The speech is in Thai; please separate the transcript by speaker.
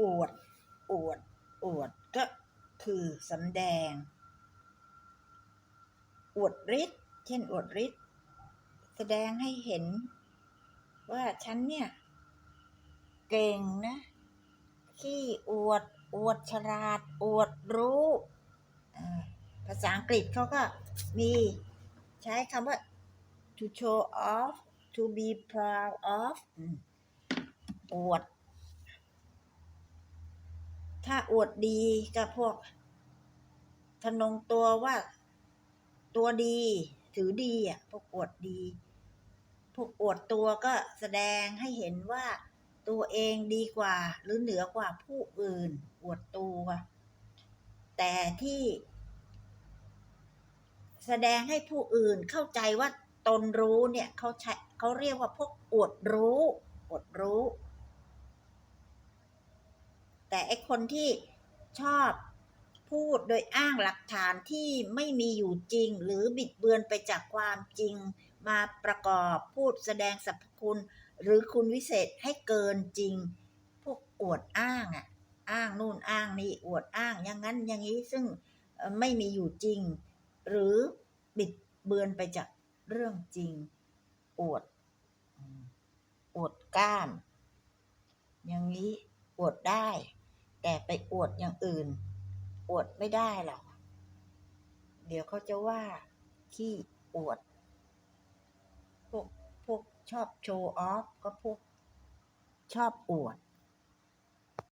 Speaker 1: อวด อวด อวดก็คือสำแดง อวดฤทธิ์เช่นอวดฤทธิ์แสดงให้เห็น ว่าฉันเนี่ย เก่งนะขี้อวด อวดฉลาด อวดรู้ภาษาอังกฤษเขาก็มีใช้คำว่า to show off to be proud of อวด ถ้าอวดดีก็พวกทนงตัวว่าตัวดี ถือดีอะพวกอวดดี พวกอวดตัวก็แสดงให้เห็นว่าตัวเองดีกว่า หรือเหนือกว่าผู้อื่น อวดตัว แต่ที่ แสดงให้ผู้อื่นเข้าใจว่าตนรู้เนี่ยเขาใช้เขาเรียกว่าพวกอวดรู้ อวดรู้ แต่ไอคนที่ชอบพูดโดยอ้างหลักฐานที่ไม่มีอยู่จริง หรือบิดเบือนไปจากความจริง มาประกอบพูดแสดงสรรพคุณ หรือคุณวิเศษให้เกินจริง พวกอวดอ้างอะอ้างนู่นอ้างนี่อวดอ้างอย่างนั้นอย่างนี้ซึ่งไม่มีอยู่จริง หรือบิดเบือนไปจากเรื่องจริง อวดอืมอวดกล้าม อย่างนี้อวดได้ แต่ไปอวดอย่างอื่น อวดไม่ได้หรอก เดี๋ยวเขาจะว่าขี้อวด พวกพวกชอบโชว์ออฟก็พวกชอบอวด